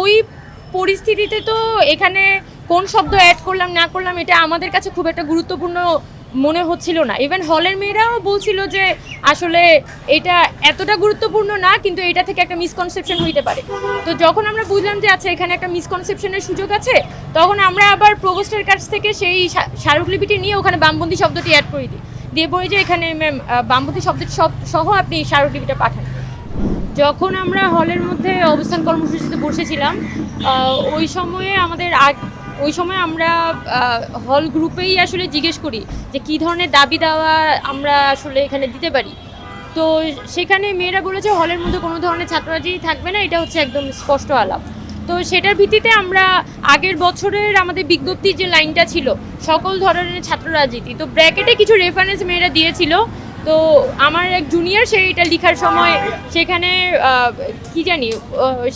ওই পরিস্থিতিতে তো এখানে কোন শব্দ অ্যাড করলাম, না করলাম, এটা আমাদের কাছে খুব একটা গুরুত্বপূর্ণ মনে হচ্ছিল না। ইভেন হলের মেয়েরাও বলছিল যে আসলে এটা এতটা গুরুত্বপূর্ণ না, কিন্তু এটা থেকে একটা মিসকনসেপশন হইতে পারে। তো যখন আমরা বুঝলাম যে আচ্ছা এখানে একটা মিসকনসেপশনের সুযোগ আছে, তখন আমরা আবার প্রভোস্টের কাছ থেকে সেই স্মা- স্মারকলিপিটি নিয়ে ওখানে বামবন্দি শব্দটি অ্যাড করে দিই। দিয়ে বলি যে এখানে ম্যাম বামবন্দি শব্দটি সহ আপনি স্মারকলিপিটা পাঠান। যখন আমরা হলের মধ্যে অবস্থান কর্মসূচিতে বসেছিলাম ওই সময়ে আমাদের আগ, ওই সময় আমরা হল গ্রুপেই আসলে জিজ্ঞেস করি যে কী ধরনের দাবি দেওয়া আমরা আসলে এখানে দিতে পারি। তো সেখানে মেয়েরা বলেছে হলের মধ্যে কোনো ধরনের ছাত্ররাজি থাকবে না, এটা হচ্ছে একদম স্পষ্ট আলাপ। তো সেটার ভিত্তিতে আমরা আগের বছরের আমাদের বিজ্ঞপ্তির যে লাইনটা ছিল, সকল ধরনের ছাত্র রাজনীতি তো ব্র্যাকেটে কিছু রেফারেন্স মেয়েরা দিয়েছিল তো আমার এক জুনিয়র সে এটা লেখার সময় সেখানে কি জানি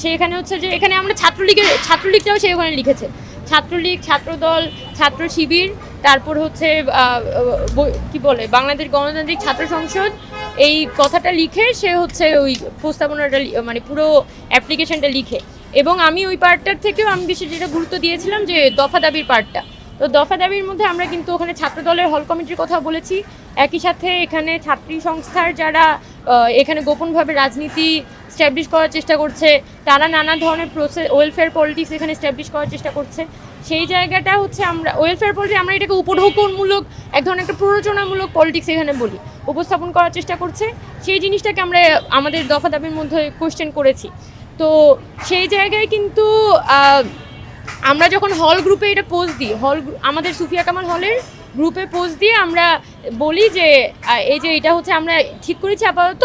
সেখানে হচ্ছে যে এখানে আমরা ছাত্রলীগের, ছাত্রলীগটাও সে ওখানে লিখেছে। ছাত্রলীগ, ছাত্রদল, ছাত্র শিবির, তারপর হচ্ছে কি বলে, বাংলাদেশ গণতান্ত্রিক ছাত্র সংসদ, এই কথাটা লিখে সে হচ্ছে ওই প্রস্তাবনাটা মানে পুরো অ্যাপ্লিকেশনটা লিখে। এবং আমি ওই পার্টটার থেকেও আমি বেশি যেটা গুরুত্ব দিয়েছিলাম যে দফা দাবির পার্টটা তো দফা দাবির মধ্যে আমরা কিন্তু ওখানে ছাত্র দলের হল কমিটির কথা বলেছি। একই সাথে এখানে ছাত্রী সংস্থার যারা এখানে গোপনভাবে রাজনীতি স্ট্যাবলিশ করার চেষ্টা করছে, তারা নানা ধরনের প্রসেস ওয়েলফেয়ার পলিটিক্স এখানে স্ট্যাবলিশ করার চেষ্টা করছে। সেই জায়গাটা হচ্ছে আমরা ওয়েলফেয়ার পলিটিক্স আমরা এটাকে উপঢৌকনমূলক, এক ধরনের একটা প্ররোচনামূলক পলিটিক্স এখানে বলি, উপস্থাপন করার চেষ্টা করছে। সেই জিনিসটাকে আমরা আমাদের দফা দাবির মধ্যে কোশ্চেন করেছি। তো সেই জায়গায় কিন্তু আমরা যখন হল গ্রুপে এটা পোস্ট দিই হল আমাদের সুফিয়া কামাল হলের গ্রুপে পোস্ট দিয়ে আমরা বলি যে এই যে এটা হচ্ছে আমরা ঠিক করেছি আপাতত।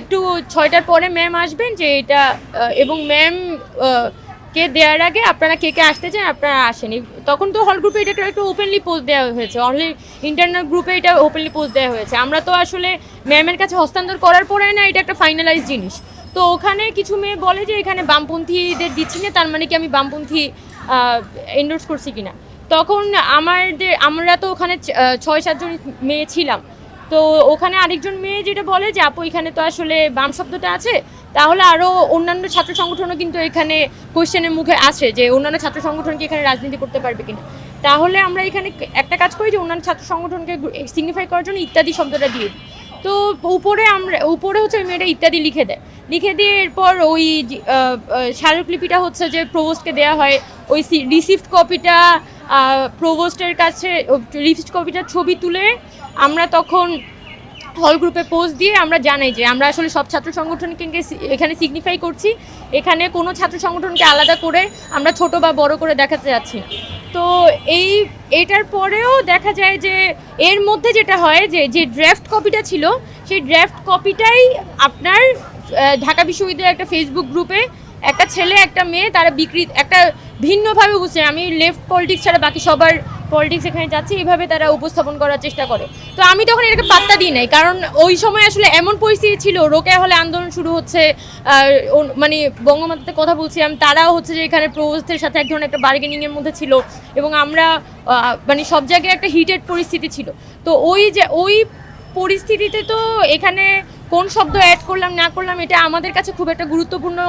একটু ছয়টার পরে ম্যাম আসবেন যে এটা এবং ম্যাম কে দেওয়ার আগে আপনারা কে কে আসতে চান আপনারা আসেনি। তখন তো হল গ্রুপে এটা একটু ওপেনলি পোস্ট দেওয়া হয়েছে। অনলি ইন্টারনাল গ্রুপে এটা ওপেনলি পোস্ট দেওয়া হয়েছে। আমরা তো আসলে ম্যামের কাছে হস্তান্তর করার পরে না এটা একটা ফাইনালাইজ জিনিস। তো ওখানে কিছু মেয়ে বলে যে, এখানে বামপন্থীদের দিচ্ছি না, তার মানে কি আমি বামপন্থী এন্ডোর্স করছি কিনা। তখন আমাদের, আমরা তো ওখানে ছয় সাতজন মেয়ে ছিলাম। তো ওখানে আরেকজন মেয়ে যেটা বলে যে, আপু, এখানে তো আসলে বাম শব্দটা আছে। তাহলে আরও অন্যান্য ছাত্র সংগঠনও কিন্তু এখানে কোয়েশ্চেনের মুখে আসে যে, অন্যান্য ছাত্র সংগঠন কি এখানে রাজনীতি করতে পারবে কিনা? তাহলে আমরা এখানে একটা কাজ করি যে, অন্যান্য ছাত্র সংগঠনকে সিগনিফাই করার জন্য ইত্যাদি শব্দটা দিয়ে দিই। তো উপরে আমরা, উপরে হচ্ছে মেয়েটা ইত্যাদি লিখে দেয়। লিখে দিয়ে এরপর ওই স্মারকলিপিটা হচ্ছে যে প্রভোস্টকে দেওয়া হয়। ওই রিসিভড কপিটা প্রভোস্টের কাছে রিসিভড কপিটার ছবি তুলে আমরা তখন হল গ্রুপে পোস্ট দিয়ে আমরা জানাই যে আমরা আসলে সব ছাত্র সংগঠনকে এখানে সিগনিফাই করছি। এখানে কোনো ছাত্র সংগঠনকে আলাদা করে আমরা ছোট বা বড় করে দেখাতে যাচ্ছি তো এই, এটার পরেও দেখা যায় যে এর মধ্যে যেটা হয় যে যে ড্রাফট কপিটা ছিল, সেই ড্রাফট কপিটাই আপনার ঢাকা বিশ্ববিদ্যালয়ের একটা ফেসবুক গ্রুপে একটা ছেলে, একটা মেয়ে, তারা বিক্রি, একটা ভিন্নভাবে বুঝছে। আমি লেফট পলিটিক্স ছাড়া বাকি সবার পলিটিক্স এখানে যাচ্ছে এইভাবে তারা উপস্থাপন করার চেষ্টা করে। তো আমি তখন এটাকে পাত্তা দিই নাই, কারণ ওই সময় আসলে এমন পরিস্থিতি ছিল রোকেয়া হলে আন্দোলন শুরু হচ্ছে মানে বঙ্গমাতাতে কথা বলছিলাম তারাও হচ্ছে যে এখানে প্রভোস্টের সাথে এক ধরনের একটা বার্গেনিংয়ের মধ্যে ছিল, এবং আমরা মানে সব জায়গায় একটা হিটেড পরিস্থিতি ছিল। তো ওই যে, ওই পরিস্থিতিতে তো এখানে কোন শব্দ অ্যাড করলাম, না করলাম, এটা আমাদের কাছে খুব একটা গুরুত্বপূর্ণ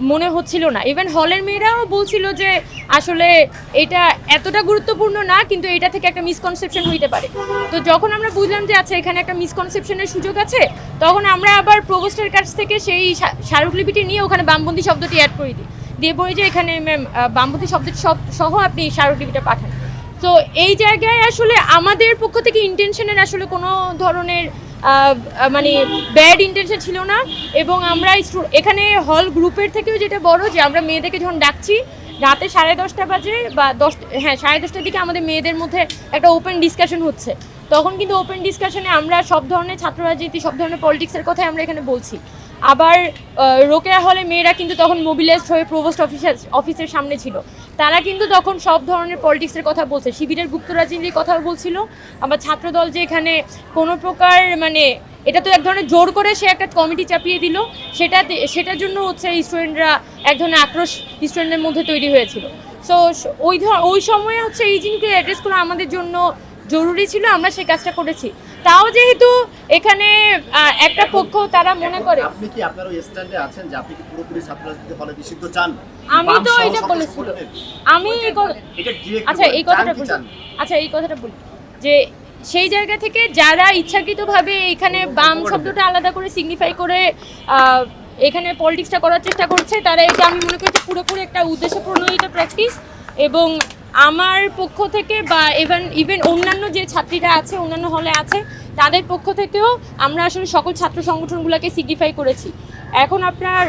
মনে হচ্ছিল না। ইভেন হলের মেয়েরাও বলছিল যে, আসলে এটা এতটা গুরুত্বপূর্ণ না, কিন্তু এটা থেকে একটা মিসকনসেপশন হইতে পারে। তো যখন আমরা বুঝলাম যে আচ্ছা এখানে একটা মিসকনসেপশনের সুযোগ আছে, তখন আমরা আবার প্রভোস্টের কাছ থেকে সেই স্মা- স্মারকলিপিটি নিয়ে ওখানে বামবন্দি শব্দটি অ্যাড করে দিই। দিয়ে বলি যে, এখানে ম্যাম বামবন্দি শব্দটি সহ আপনি স্মারকলিপিটা পাঠান। তো এই জায়গায় আসলে আমাদের পক্ষ থেকে ইন্টেনশনের আসলে কোনো ধরনের মানে ব্যাড ইন্টেনশন ছিল না। এবং আমরা এখানে হল গ্রুপের থেকেও যেটা বড়, যে আমরা মেয়েদেরকে যখন ডাকছি, রাতে সাড়ে দশটা বাজে বা দশ হ্যাঁ সাড়ে দশটার দিকে আমাদের মেয়েদের মধ্যে একটা ওপেন ডিসকাশন হচ্ছে। তখন কিন্তু ওপেন ডিসকাশনে আমরা সব ধরনের ছাত্র রাজনীতি সব ধরনের পলিটিক্সের কথাই আমরা এখানে বলছি। আবার রোকেয়া হলে মেয়েরা কিন্তু তখন মোবিলাইজড হয়ে প্রভোস্ট অফিসের অফিসের সামনে ছিল। তারা কিন্তু তখন সব ধরনের পলিটিক্সের কথা বলছে। শিবিরের গুপ্ত রাজনীতির কথা বলছিল, আবার ছাত্রদল যে এখানে কোনো প্রকার মানে এটা তো এক ধরনের জোর করে সে একটা কমিটি চাপিয়ে দিল। সেটা সেটার জন্য হচ্ছে স্টুডেন্টরা এক ধরনের আক্রোশ স্টুডেন্টদের মধ্যে তৈরি হয়েছিল। সো ওই ধর ওই সময়ে হচ্ছে এই জিনিসগুলো অ্যাড্রেস করা আমাদের জন্য জরুরি ছিল আমরা সেই কাজটা করেছি। তাও যেহেতু এখানে একটা পক্ষ তারা মনে করে। আপনি কি আপনার ওই স্ট্যান্ডে আছেন যে আপনি কি পুরোপুরি ছাত্ররাজনীতি হলে নিষিদ্ধ চান? আমি তো এটা বলেছি। আমি এটা আচ্ছা এই কথাটা বলি। আচ্ছা এই কথাটা বলি। যে সেই জায়গা থেকে যারা ইচ্ছাকৃতভাবে এখানে বাম শব্দটা আলাদা করে সিগনিফাই করে এখানে পলিটিক্সটা করার চেষ্টা করছে তারা এটা আমি মনে করি পুরোপুরি একটা উদ্দেশ্যপ্রণোদিত প্র্যাকটিস এবং আমার পক্ষ থেকে বা ইভেন ইভেন অন্যান্য যে ছাত্রীরা আছে, অন্যান্য হলে আছে, তাদের পক্ষ থেকেও আমরা আসলে সকল ছাত্র সংগঠনগুলোকে সিগনিফাই করেছি। এখন আপনার